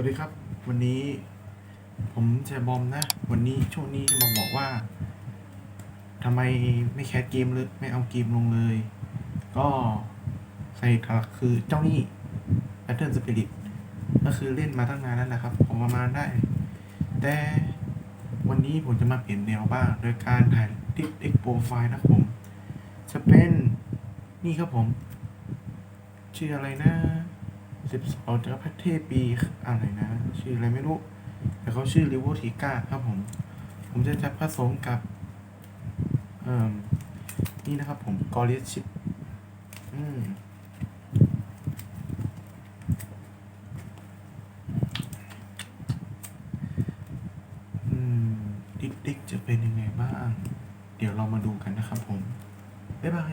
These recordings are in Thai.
วัสดีครับ วันนี้ผมแชร์บอมนะ วันนี้ช่วงนี้จะมาบอกว่าทำไมไม่แคสเกมเลย ไม่เอาเกมลงเลย ก็ใส่หลักคือเจ้านี่ Pattern Spirit ก็คือเล่นมาตั้งนานแล้วนะครับ ผมประมาณได้ แต่วันนี้ผมจะมาเปลี่ยนแนวบ้าง โดยการถ่ายดิสเอ็กโปรไฟล์นะครับผม จะเป็นนี่ครับผม ชื่ออะไรนะ สิบสองจักรพรรดิเทพปีอะไรนะ ชื่ออะไรไม่รู้ แต่เขาชื่อริเวโวทิก้าครับผม ผมจะจะผสมกับเอ่อนี่นะครับผมกอริชิปอืมอืมดิกดิกจะเป็นยังไงบ้าง เดี๋ยวเรามาดูกันนะครับผม บ๊ายบาย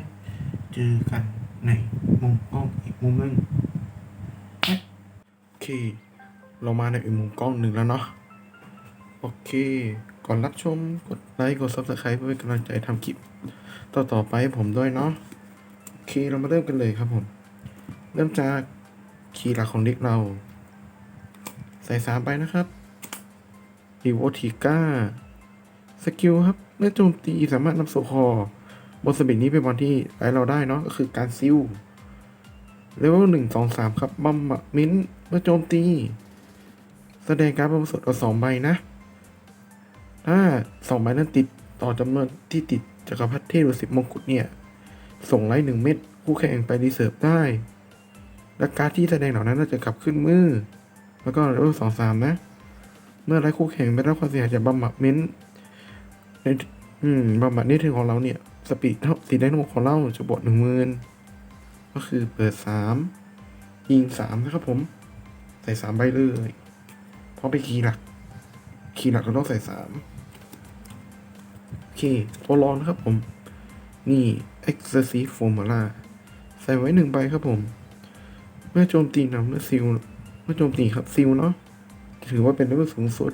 เจอกันในมุมกล้องอีกมุมหนึง เค เรามาในอีกมุมกล้องหนึ่งแล้วเนาะ โอเค ก่อนรับชม กดไลค์ กด subscribe เพื่อเป็นกำลังใจทำคลิป ต่อต่อๆไปให้ผมด้วยเนาะ โอเค เรามาเริ่มกันเลยครับผม เริ่มจากคีย์หลักของเด็กเรา ใส่สามไปนะครับดีโวติก้า สกิลครับ เมื่อโจมตีสามารถนำโซคอบนสบิงนี้เป็นบอลที่ไร้เราได้เนาะ ก็คือการซิล เลเวลหนึ่งสองสามครับบัมบะมิ้นท์เมื่อโจมตี แสดงการดบนสดเอาสองใบนะ ถ้าสองใบนั้นติดต่อจำนวนที่ติดจักรพรรดิเทพหรือสิบมงกุฎเนี่ย ส่งไลท์หนึ่งเม็ดคู่แข่งไปรีเซิร์ฟได้ และการดที่แสดงเหล่านั้นจะกลับขึ้นมือ แล้วก็เลเวลสองสามนะ เมื่อไลท์คู่แข่งได้รับความเสียหายจากบัมบะมิ้นท์ในอืมบัมบะนี่ถึงของเราเนี่ย สปีดเท่าตีได้ทั้งหมดของเราจะบวกหนึ่งหมื่น ก็คือเปิดสามยิงสามนะครับผม ใส่สามใบเลย เพราะไปนคีย์หลัก คีย์หลักเราต้องใส่สามโอเคตัวรองนะครับผม นี่ Exorcist Formula ใส่ไว้หนึ่งใบครับผม เมื่อโจมตีนำเมื่อซิลเมื่อโจมตีครับซิลเนาะถือว่าเป็นเลเวลสูงสุด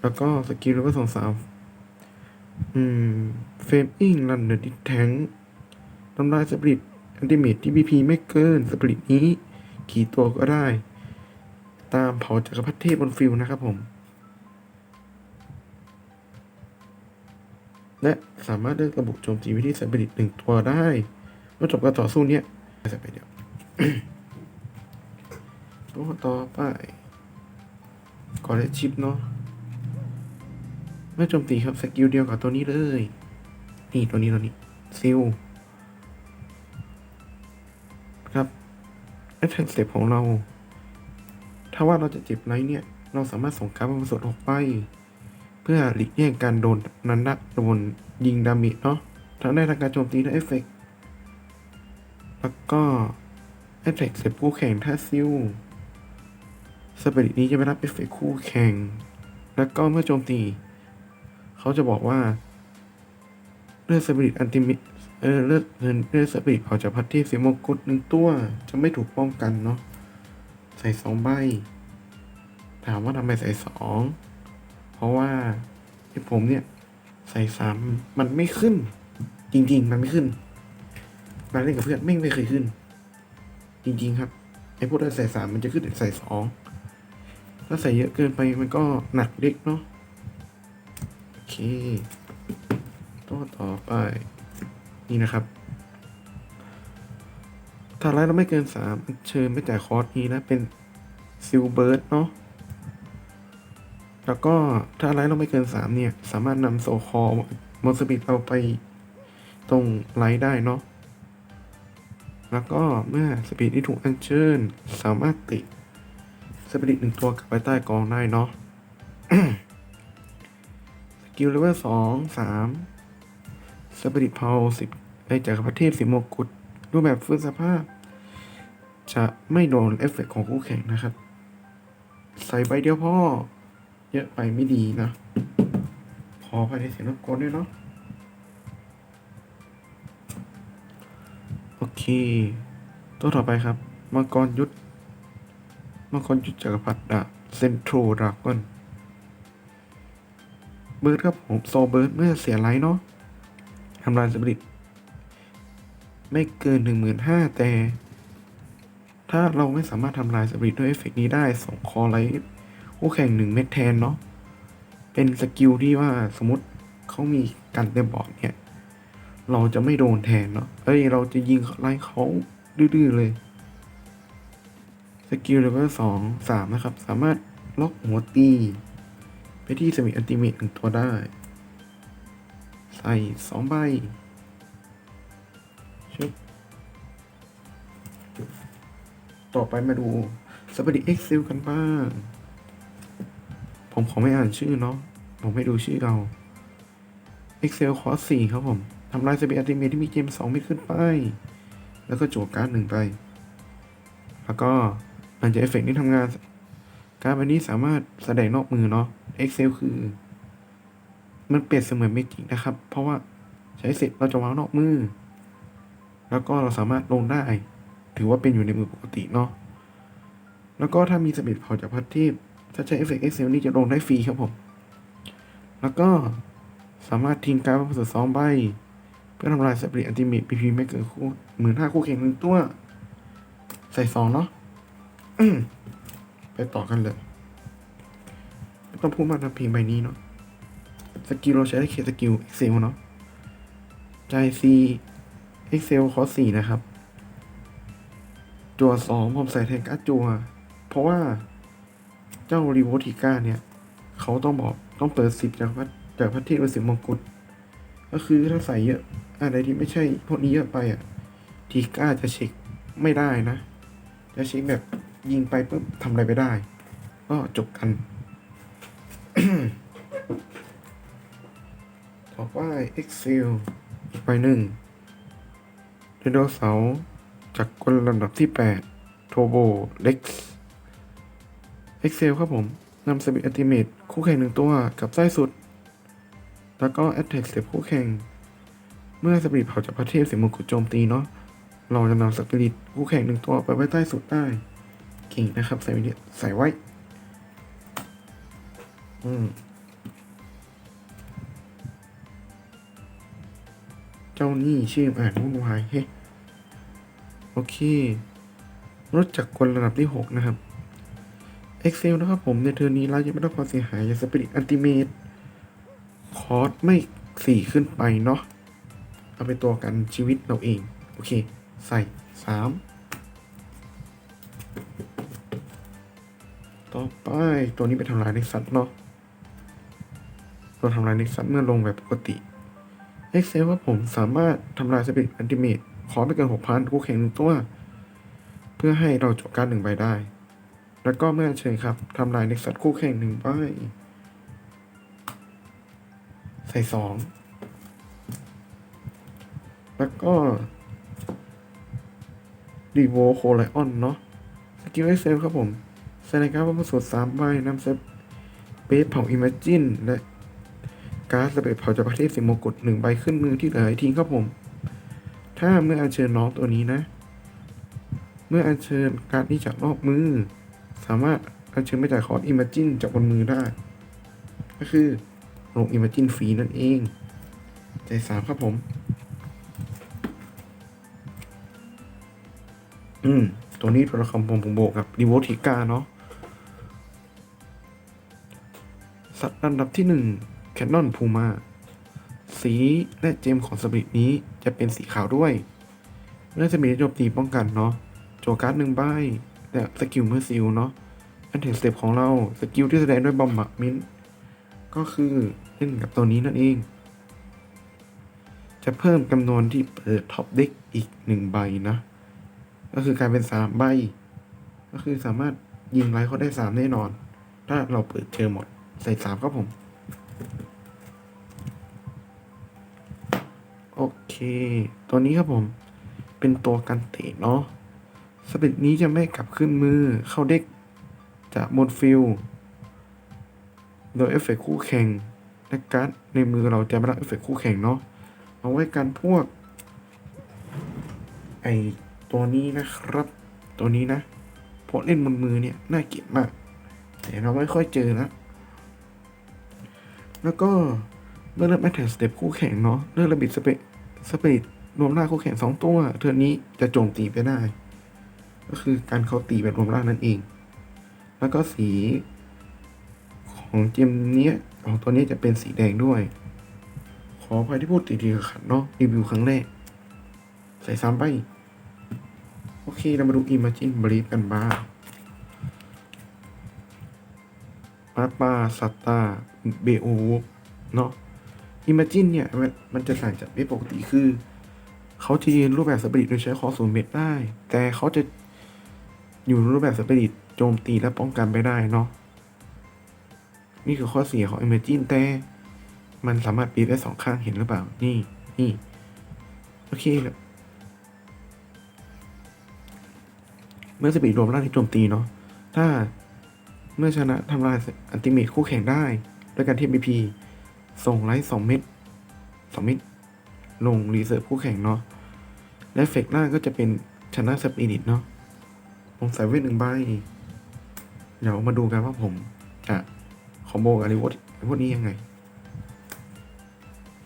แล้วก็สกิลเลเวลสองสามอืมเฟมอิงรันเดอร์ดิแทง ทำลายสปริตอันติเมทที่บีพีไม่เกินสปริตนี้กี่ตัวก็ได้ ตามเผาจักรพรรดิเทพบนฟิลนะครับผม และสามารถเลือกระบุโจมตีวิธีสปริตหนึ่งตัวได้เมื่อจบการต่อสู้เนี้ยไปเดี๋ยวตัวต่อไปกอเลชิปเนาะเมื่อโจมตีครับสกิลเดียวกับตัวนี้เลย นี่ตัวนี้ตัวนี้ซิล แอทแทกเซปของเรา ถ้าว่าเราจะเจ็บไรเนี่ย เราสามารถส่งการ์ดบนสดออกไป เพื่อหลีกเลี่ยงการโดนนันดะโดนยิงดามจเนาะทั้งได้ทางการโจมตีและเอฟเฟกต์แล้วก็แอทแทกเซปคู่แข่งถ้าซิลสเปริตนี้จะไม่รับเอฟเฟกต์คู่แข่ง แล้วก็เมื่อโจมตี เขาจะบอกว่าเลือดสปิริตอันติมิ เออเลือดเลือดเลือดสปิริตเผาจากพัทที่สีมงกุฎหนึ่งตัว จะไม่ถูกป้องกันเนาะใส่สองใบ ถามว่าทำไมใส่สองเพราะว่าที่ผมเนี่ย ใส่สามมันไม่ขึ้น จริง ๆ มันไม่ขึ้นมาเล่นกับเพื่อนไม่ไม่เคยขึ้น จริง ๆ ครับไอ้พวกที่ใส่สามมันจะขึ้นแต่ใส่สองถ้าใส่เยอะเกินไปมันก็หนักเด็กเนาะโอเคตัวต่อไป นี่นะครับถ้าไลท์เราไม่เกินสามเชิญไม่จ่ายคอร์สนี้นะเป็นซิลเบิร์ดเนาะแล้วก็ถ้าไลท์เราไม่เกินสามเนี่ย สามารถนำโซคอมอนสปิดเอาไปตรงไลท์ได้เนาะแล้วก็เมื่อสปีดที่ถูกอัญเชิญ สามารถติดสปีดหนึ่งตัวกลับไปใต้กองได้เนาะสกิลเลเวลสองสาม สปิริตพาวสิบไอจากรประเทศสิมกุฎรูปแบบฟื้นสภาพ จะไม่โดนเอฟเฟกต์ของคู่แข่งนะครับ ใส่ใบเดียวพ่อ เยอะไปไม่ดีนะขอภายในเสียงรบกวนด้วยเนาะโอเค ตัวต่อไปครับมังกรยุทธมังกรยุทธจักรพรรดิดาเซนโทรดราก้อนเบิร์ดครับผมโซเบิร์ดเมื่อเสียไลท์เนาะ ทำลายสปริตไม่เกินหนึ่งหมื่นห้าแต่ ถ้าเราไม่สามารถทำลายสปิริตด้วยเอฟเฟกต์นี้ได้ส่งคอไลท์คู่แข่งหนึ่งเม็ดแทนเนาะเป็นสกิลที่ว่าสมมติเขามีกันเต็มบอร์ดเนี่ย เราจะไม่โดนแทนเนาะเอ้ยเราจะยิงไล่เขาดื้อๆเลยสกิลเลเวลสองสามนะครับ สามารถล็อกหัวตี ไปที่สมิธอันติเมตหนึ่งตัวได้ ใส่สองใบชึบต่อไปมาดูสป i ริตเอ็กซิลกันบ้าง ผมขอไม่อ่านชื่อเนาะ ผมให้ดูชื่อเรา Excel คอร์สสี่ครับผม ทำลายสเปรย์ติเมที่มีเกมสองไม่ขึ้นไป แล้วก็โจทย์การ์ดหนึ่งไป แล้วก็หลังจาเอฟเฟกต์นี้ทำงาน การ์ดใบนี้สามารถแสดงนอกมือเนาะ Excel คือ มันเปรียบเสมือนเมจิกนะครับ เพราะว่าใช้เสร็จเราจะวางนอกมือ แล้วก็เราสามารถลงได้ ถือว่าเป็นอยู่ในมือปกติเนาะ แล้วก็ถ้ามีสเปรย์เผาจากพัทเทพถ้าใช้เอฟเฟกต์ Excel นี่จะลงได้ฟรีครับผม แล้วก็สามารถทิ้งการ์ดมาสุดสองใบ เพื่อทำลายสเปริตอันติเมทพีพีไม่เกินคู่หมื่นห้าคู่แข่งหนึ่งตัว ใส่สองเนาะไปต่อกันเลย ไม่ต้องพูดมากนะเพียงใบนี้เนาะ สกิลเราใช้ได้แค่สกิล Excel เนาะใจซี Excel คอร์สสี่นะครับ จัวสองผมใส่แทนการ์ดจัว เพราะว่าเจ้ารีโวติก้าเนี่ย เขาต้องบอกต้องเปิดสิบจากพัดจากพัทเทพเป็นสิบมงกุฎก็คือถ้าใส่เยอะอะไรที่ไม่ใช่พวกนี้เยอะไปอะทีก้าจะเช็คไม่ได้นะ จะเช็คแบบยิงไปปุ๊บทำอะไรไปได้ ก็จบกัน ต่อไป Excel อีกใบหนึ่งไดโนเสาร์จากคนลำดับที่ 8 โทโบเล็ก Excel ครับผมนำสบิอัติเมตคู่แข่งหนึ่งตัวกับไส้สุด แล้วก็ Attack เสียบคู่แข่ง เมื่อสปิริตเผาจากพระเทพเสียมงกุฎโจมตีเนาะเราจะนำสปิริตคู่แข่งหนึ่งตัวไปไว้ใต้สุดได้ เก่งนะครับใส่ไว้ใส่ไว้ อืม จ้านี่ชื่ออ่านวุ่นวายเฮ้โอเครถจักรกลระดับที่ 6 นะครับ Excel นะครับผมในเทอร์นี้เรายังไม่ได้ความเสียหายจากสปิริตอันติเมตคอร์สไม่สี่ขึ้นไปเนาะเอาไปตัวกันชีวิตเราเอง โอเค ใส่สามต่อไปตัวนี้ไปทำลายในสัตว์เนาะตัวทำลายในสัตว์เมื่อลงแบบปกติ Excel ว่าผมสามารถทำลายสปิริตอันติเมตขอไม่เกินหกพันคู่แข่งหนึ่งตัว เพื่อให้เราจบการหนึ่งใบได้ แล้วก็เมื่อเชิญครับทำลายในสัตว์คู่แข่งหนึ่งใบใส่สองแล้วก็รีโวโคไลออนเนาะสกิลเอ็กเซลครับผมแสดงการว่าผสมสามใบนำเซฟเบสเผาอิมเมจินและ การ์ดสเปซเผาจากประเทศสิงมกุฎหนึ่งใบขึ้นมือที่เหลือให้ทิ้งครับผม ถ้าเมื่ออัญเชิญน้องตัวนี้นะ เมื่ออัญเชิญการ์ดนี้จากนอกมือ สามารถอัญเชิญไม่จ่ายคอร์สอิมเมจินจากบนมือได้ ก็คือลงอิมเมจินฟรีนั่นเอง ใจสามครับผม อืม ตัวนี้ตัวละครผมผมโบกกับรีโวติกาเนาะสัตว์ลำดับที่หนึ่ง แคนนอนพูมาสีและเจมของสปิริตนี้จะเป็นสีขาวด้วย เมื่อสปิริตโจมตีป้องกันเนาะโจการ์ดหนึ่งใบและสกิลเมื่อซิลเนาะอันเทนสเต็ปของเราสกิลที่แสดงด้วยบอมบักมินก็คือเล่นกับตัวนี้นั่นเอง จะเพิ่มจำนวนที่เปิดท็อปเด็กอีกหนึ่งใบนะ ก็คือกลายเป็นสามใบ ก็คือสามารถยิงไลท์เขาได้สามแน่นอน ถ้าเราเปิดเจอหมด ใส่สามครับผม โอเค ตัวนี้ครับผม เป็นตัวกันเตะเนาะสปิริตนี้จะไม่กลับขึ้นมือเข้าเด็กจากบนฟิลโดยเอฟเฟกคู่แข่งและการ์ดในมือเราจะไม่รับเอฟเฟกคู่แข่งเนาะเอาไว้กันพวก ไอตัวนี้นะครับ ตัวนี้นะพราะเล่นบนมือเนี่ย น่าเกลียดมาก แต่เราไม่ค่อยเจอนะ แล้วก็เมื่อเริ่มแอทแทสเต็ปคู่แข่งเนาะเริ่มระบิดสเปสเปดรวมหน้าคู่แข่งสองตัว เทือนนี้จะโจมตีไปได้ ก็คือการเขาตีแบบรวมร่างนั่นเอง แล้วก็สีของเจมเนี้ยของตัวนี้จะเป็นสีแดงด้วย ขออภัยที่พูดติดๆขัดเนาะรีวิวครั้งแรก ใส่ซ้ำไป โอเค เรามาดู Imagine Brief กันบ้าง มาปาสัตตาเบโอเนาะ Imagine เนี่ยมันจะต่างจากเบปกติคือ เขาจะยืนรูปแบบสปิริตโดยใช้คอศูนย์เมตรได้ แต่เขาจะอยู่รูปแบบสปิริตโจมตีและป้องกันไปได้เนาะนี่คือข้อเสียของ Imagine แต่ มันสามารถปีได้สองข้างเห็นหรือเปล่า นี่นี่โอเคแล้วเมื่อสปีดรวมร่างที่โจมตีเนาะถ้า เมื่อชนะทำลายอันติเมตคู่แข่งได้ ด้วยการเทียบ BP ส่งไลท์สองเม็ดสองเม็ดลงรีเซิร์ฟคู่แข่งเนาะ และเฟกล่างก็จะเป็นชนะสปีดิตเนาะ ผมใส่เวทหนึ่งใบ เดี๋ยวมาดูกันว่าผมจะคอมโบกับรีวอร์พวกนี้ยังไง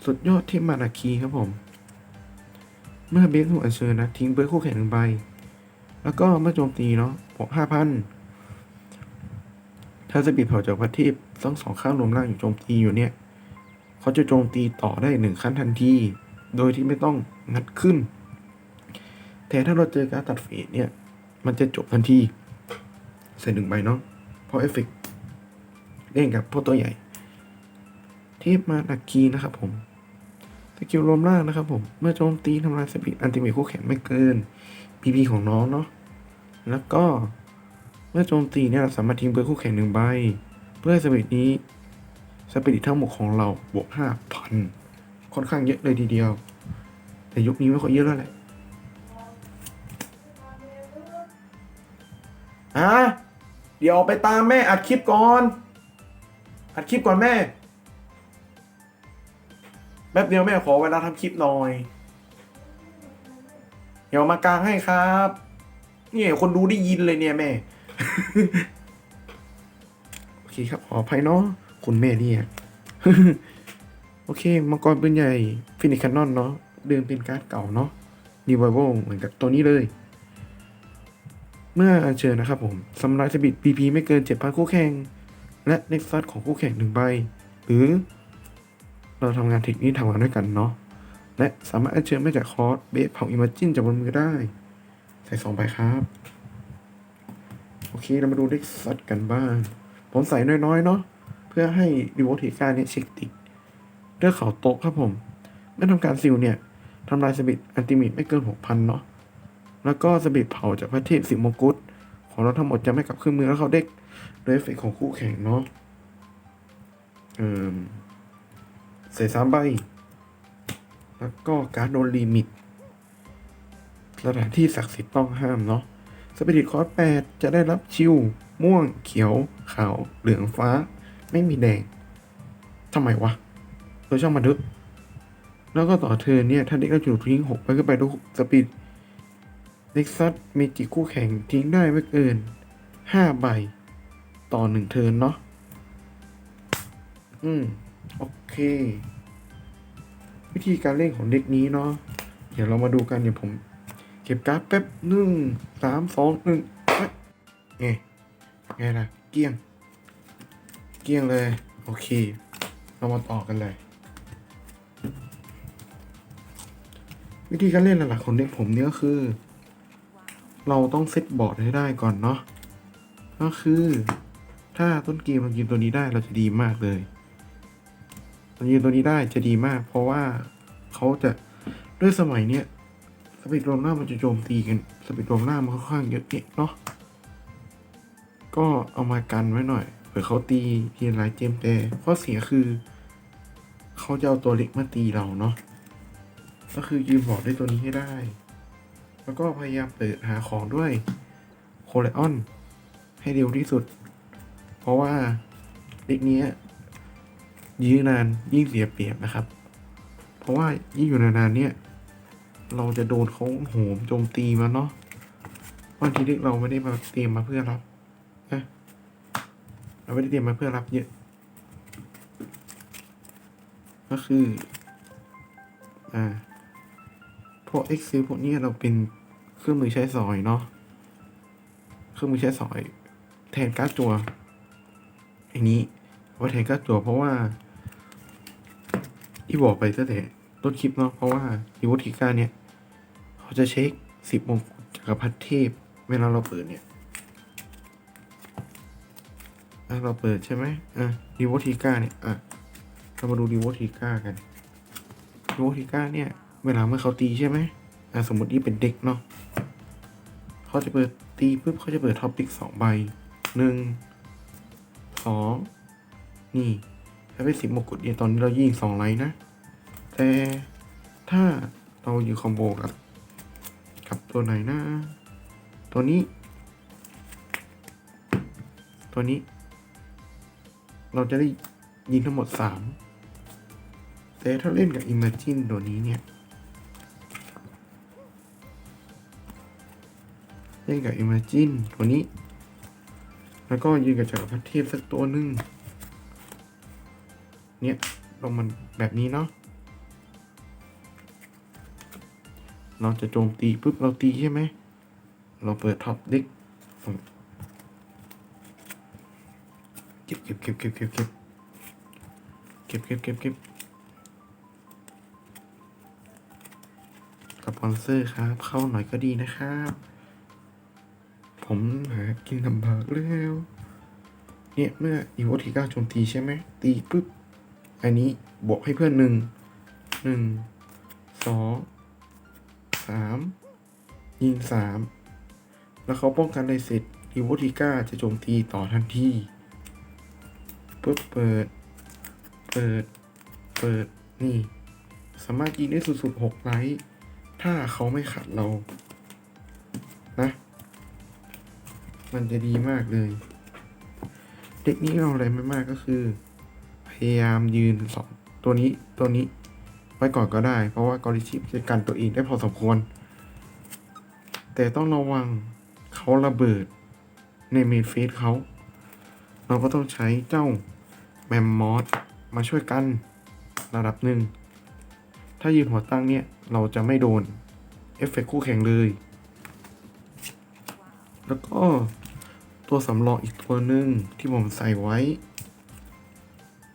สุดยอดเทพมานาคีครับผม เมื่อเบสถูกอัญเชิญนะ ทิ้งเบิร์คู่แข่งหนึ่งใบ แล้วก็เมื่อโจมตีเนาะบวกห้าพัน ถ้าสปีดเผาจากพัทเทพทั้งสองข้างรวมร่างอยู่โจมตีอยู่เนี่ย เขาจะโจมตีต่อได้หนึ่งขั้นทันที โดยที่ไม่ต้องงัดขึ้น แต่ถ้าเราเจอการตัดเฟสเนี่ย มันจะจบทันที ใส่หนึ่งใบเนาะ เพราะเอฟเฟกเล่นกับพวกตัวใหญ่ เทพมานาคีนะครับผมสกิลรวมร่างนะครับผม เมื่อโจมตีทำลายสปีดอันติเมทคู่แข่งไม่เกิน PP ของน้องเนาะ แล้วก็ เมื่อโจมตีเนี่ยเราสามารถทิ้งเบอร์คู่แข่งหนึ่งใบ เพื่อให้สปีดนี้สปีดทั้งหมดของเราบวกห้าพันค่อนข้างเยอะเลยทีเดียว แต่ยุคนี้ไม่ค่อยเยอะแล้วแหละอะเดี๋ยวไปตามแม่อัดคลิปก่อน อัดคลิปก่อนแม่ แป๊บเดียวแม่ขอเวลาทำคลิปหน่อย เดี๋ยวมากลางให้ครับ เนี่ยคนดูได้ยินเลยเนี่ยแม่ โอเคครับขออภัยเนาะคุณแม่เนี่ยโอเค มังกรปืนใหญ่ฟินิคันนอนเนาะเดิมเป็นการ์ดเก่าเนาะรีไวโวเหมือนกับตัวนี้เลย เมื่ออัญเชิญนะครับผมสำลายสบิด PP ไม่เกิน7,000คู่แข่ง และเน็กซัสของคู่แข่งหนึ่งใบ หรือ เราทำงานเทคนิคทำงานด้วยกันเนาะและสามารถอัญเชิญมาจากคอร์สเบสเผาอิมเมจินจากบนมือได้ ใส่สองใบครับ โอเค เรามาดูเด็กซัดกันบ้าง ผมใส่น้อยๆ เนาะ เพื่อให้ดิวอติก้าเนี่ยเช็คติดเลือกเขาโต๊ะครับผม เมื่อทำการซิลเนี่ยทำลายสบิดอันติมิตไม่เกิน6,000เนาะ แล้วก็สบิดเผาจากพระเทพสิบมงกุฎของเราทั้งหมดจะไม่กลับเครื่องมือแล้วเขาเด็กโดยเอฟเฟกของคู่แข่งเนาะเอ่อใส่สามใบ แล้วก็การโดนลิมิตสถานที่ศักดิ์สิทธิ์ต้องห้ามเนาะ สปิริตคอร์สแปดจะได้รับชิว ม่วง เขียว ขาว เหลืองฟ้า ไม่มีแดงทำไมวะเราช่างมันเถอะแล้วก็ต่อเทินเนี่ย ถ้าเด็กเราจุดทิ้งหกไปก็ไปดูสปีดเด็กซัดเมจิคู่แข่งทิ้งได้ไม่เกินห้าใบ ต่อหนึ่งเทิร์นเนาะอืม โอเค วิธีการเล่นของเด็กนี้เนาะเดี๋ยวเรามาดูกันเดี๋ยวผม ก็บการ์ดแป๊บหนึ่งสามสองหนึ่งไงไงล่ะ เกี้ยง เกี้ยงเลย โอเค เรามาต่อกันเลย วิธีการเล่นหลักๆของเด็กผมเนี่ยก็คือ เราต้องเซตบอร์ดให้ได้ก่อนเนาะก็คือ ถ้าต้นเกมเรายืนตัวนี้ได้เราจะดีมากเลยเรายืนตัวนี้ได้จะดีมาก เพราะว่าเขาจะด้วยสมัยเนี้ย ปีดโรมหน้ามันจะโจมตีกันสปีดโรมหน้ามันค่อนข้างเยอะเนาะก็เอามากันไว้หน่อยเผื่อเขาตีทีหลายเกมแต่ข้อเสียคือ เขาจะเอาตัวเล็กมาตีเราเนาะก็คือยืนบอร์ดด้วยตัวนี้ให้ได้ แล้วก็พยายามเปิดหาของด้วยโคเลออนให้เร็วที่สุด เพราะว่าเด็กเนี้ยยื้อนานยิ่งเสียเปรียบนะครับ เพราะว่ายิ่งอยู่นานๆเนี่ย เราจะโดนเขาโหมโจมตีมาเนาะบางทีเด็กเราไม่ได้มาเตรียมมาเพื่อรับนะเราไม่ได้เตรียมมาเพื่อรับเยอะ ก็คือ อ่า พวก Excel พวกเนี้ยเราเป็นเครื่องมือใช้สอยเนาะ เครื่องมือใช้สอย แทนการ์ดจัวไอ้นี้ว่าแทนการ์ดจัวเพราะว่าที่บอกไปตั้งแต่ ต้นคลิปเนาะเพราะว่าอีโวติก้าเนี่ยเขาจะเช็คสิบมงกุฎจักรพรรดิเทพ เวลาเราเปิดเนี่ยอะเราเปิดใช่ไหมอะดีโวติก้าเนี่ยอะเรามาดูดีโวติก้ากันดีโวติก้าเนี่ย เวลาเมื่อเขาตีใช่ไหมอะสมมตินี่เป็นเด็กเนาะเขาจะเปิดตีปุ๊บเขาจะเปิดท็อปปิกสองใบหนึ่งสองนี่ถ้าเป็นสิบมงกุฎเนี่ยตอนนี้เรายิงสองไลน์นะ แต่ถ้าเราอยู่คอมโบกับกับตัวไหนนะ ตัวนี้ ตัวนี้ เราจะได้ยิงทั้งหมดสามแต่ถ้าเล่นกับ Imagine ตัวนี้เนี่ย เล่นกับ Imagine ตัวนี้ แล้วก็ยิงกับจักรพรรดิเทพสักตัวหนึ่งเนี่ยลงมันแบบนี้เนาะ เราจะโจมตีปุ๊บเราตีใช่ไหม เราเปิดท็อปเด็กเก็บเก็บเก็บเก็บเก็บเก็บเก็บเก็บเก็บเก็บสปอนเซอร์ครับ เข้าหน่อยก็ดีนะครับ ผมหากินลำบากแล้ว เนี่ยเมื่ออีโวติก้าโจมตีใช่ไหม ตีปุ๊บ อันนี้บวกให้เพื่อนหนึ่งหนึ่งสอง สามยิงสามแล้วเขาป้องกันได้เสร็จอีโวติก้าจะโจมตีต่อทันทีปุ๊บเปิด เปิด เปิด นี่ สามารถยิงได้สุดๆหกไลท์ถ้าเขาไม่ขัดเรา นะ มันจะดีมากเลย เด็กนี้เราอะไรไม่มากก็คือ พยายามยืนสองตัวนี้ตัวนี้ ไว้ก่อนก็ได้ เพราะว่ากอริชิปจะกันตัวเองได้พอสมควร แต่ต้องระวังเขาระเบิดในเมนเฟสเขา เราก็ต้องใช้เจ้าแมมมอสมาช่วยกันระดับหนึ่ง ถ้ายืนหัวตั้งเนี่ย เราจะไม่โดน เอฟเฟกต์คู่แข่งเลย แล้วก็ตัวสำรองอีกตัวหนึ่งที่ผมใส่ไว้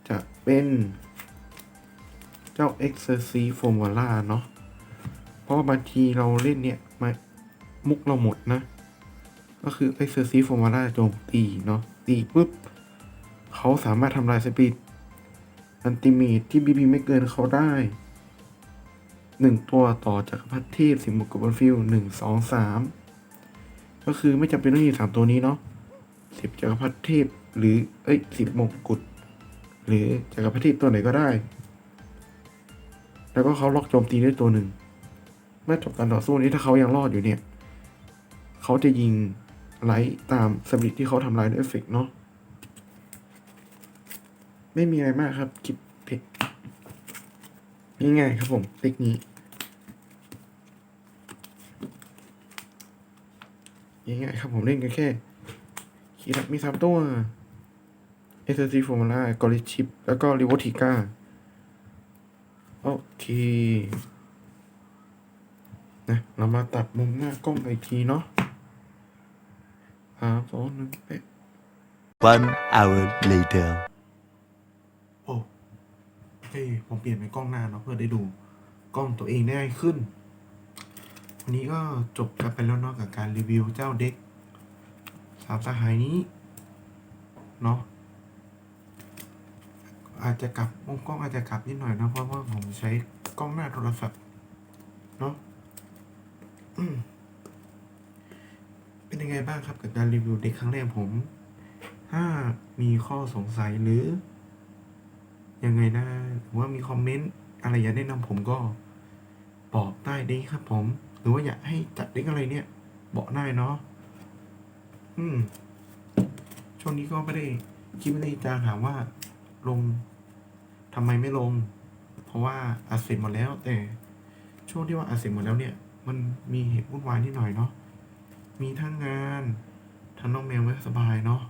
จะเป็น เจ้า e x e r c i s Formula เนาะ เพราะบางทีเราเล่นเนี่ยมามุกเราหมดนะ ก็คือ e x e r c i s Formula โจมตีเนาะ ตีปุ๊บเขาสามารถทำลายสปีดอันติเมตที่ BP ไม่เกินเขาได้หนึ่งตัวต่อจากรพัทเทพสิมุกกับบนฟิลหนึ่งสองสามก็คือไม่จำเป็นต้องมีสามตัวนี้เนาะสิบจักรพรรดิเทพหรือเอ้ยสิบมงกุฎหรือจักรพรรดิเทพตัวไหนก็ได้ แล้วก็เขาล็อกโจมตีได้ตัวหนึ่งเมื่อจบการต่อสู้นี้ถ้าเขายังรอดอยู่เนี่ย เขาจะยิงไลท์ตามสปิริตที่เขาทำลายด้วยเอฟเฟกเนาะไม่มีอะไรมากครับคลิปเพจง่ายๆครับผมเทคนิคง่ายๆครับผมเล่นกันแค่คีรักมีสามตัวเอสซีฟอร์มูล่ากอริชิป แล้วก็ริวอติก้า โอเคนะเรามาตัดมุมหน้ากล้องอีกทีเนาะสามสองหนึ่งเป๊ะ One hour later. โอ้โอเคผมเปลี่ยนเป็นกล้องหน้าเนาะเพื่อได้ดูกล้องตัวเองได้ง่ายขึ้น วันนี้ก็จบกันไปแล้วเนาะกับการรีวิวเจ้าเด็กสามสหายนี้ เนาะ อาจจะกลับมุมกล้องอาจจะกลับนิดหน่อยนะเพราะว่าผมใช้กล้องหน้าโทรศัพท์เนาะเป็นยังไงบ้างครับกับการรีวิวเด็กครั้งแรกผม ถ้ามีข้อสงสัยหรือ ยังไงนะหรือว่ามีคอมเมนต์อะไรอยากแนะนำผมก็บอกได้ดีครับผม หรือว่าอยากให้จัดเด็กอะไรเนี่ย บอกได้เนาะอืมช่วงนี้ก็ไม่ได้คิดไม่ได้จะถามว่าลง ทำไมไม่ลง เพราะว่าอัดเสร็จหมดแล้ว แต่ช่วงที่ว่าอัดเสร็จหมดแล้วเนี่ย มันมีเหตุวุ่นวายนิดหน่อยเนาะมีทั้งงานทั้งน้องแมวไม่สบายเนาะ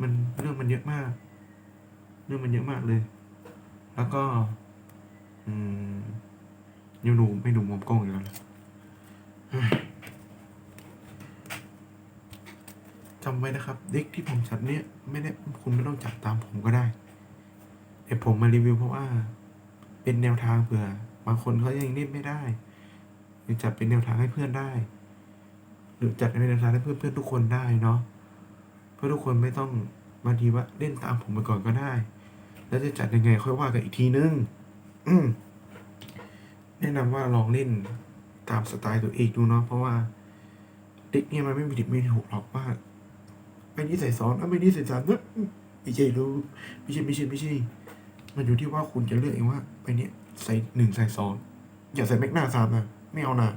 มันเรื่องมันเยอะมาก เรื่องมันเยอะมากเลย แล้วก็ อืมยังดูไม่ดูมุมกล้องอีกแล้วจำไว้นะครับ เด็กที่ผมจัดเนี่ย ไม่ได้คุณไม่ต้องจัดตามผมก็ได้ แต่ผมมารีวิวเพราะว่า เป็นแนวทางเผื่อ บางคนเขายังเล่นไม่ได้ หรือจัดเป็นแนวทางให้เพื่อนได้ หรือจัดเป็นแนวทางให้เพื่อนเพื่อนทุกคนได้เนาะเพื่อทุกคนไม่ต้องบางทีว่าเล่นตามผมไปก่อนก็ได้ แล้วจะจัดยังไงค่อยว่ากันอีกทีนึงอืแนะนำว่าลองเล่นตามสไตล์ตัวเองดูเนาะเพราะว่าเด็กเนี่ยมันไม่มีผิดไม่ถูกหรอกว่าไปนี้ใส่สองแล้วไปนี้ใส่สามเนอะไม่ใช่รู้ไม่ใช่ไม่ใช่ไม่ใช่ มันอยู่ที่ว่าคุณจะเลือกเองว่าไปเนี้ยใส่หนึ่งใส่สองอย่าใส่แม็กหน้าสามนะไม่เอานะ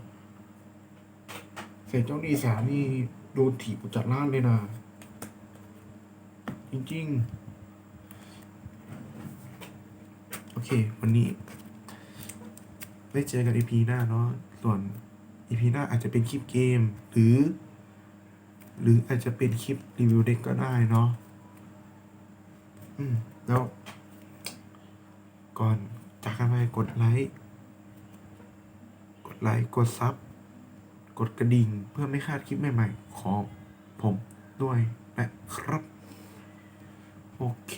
ใส่เจ้านี่สามนี่โดนถีบออกจากร้านเลยนะจริงๆ โอเค วันนี้ ได้เจอกัน EP หน้าเนาะส่วน EP หน้าอาจจะเป็นคลิปเกม หรือ หรืออาจจะเป็นคลิปรีวิวเด็กก็ได้เนาะอืม แล้ว ก่อนจากกันไปกดไลค์กดไลค์กดซับกดกระดิ่งเพื่อไม่พลาดคลิปใหม่ๆ ของผมด้วยนะครับ โอเค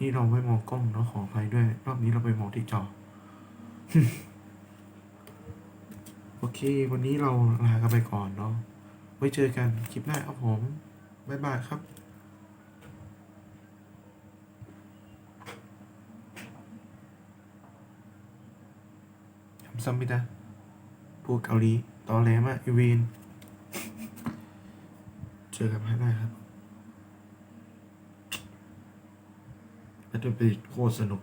นี่เราไม่มองกล้องเนาะขออภัยด้วย รอบนี้เราไปมองที่จอ โอเค วันนี้เราลากันไปก่อนเนาะไว้เจอกันคลิปหน้าครับผม บ๊ายบายครับ ซ้ำไม่ได้พูดเกาหลีตอแหลมอะอีเวนเจอกันให้ได้ครับและจะเป็นโคตรสนุก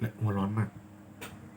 และหัวร้อนมาก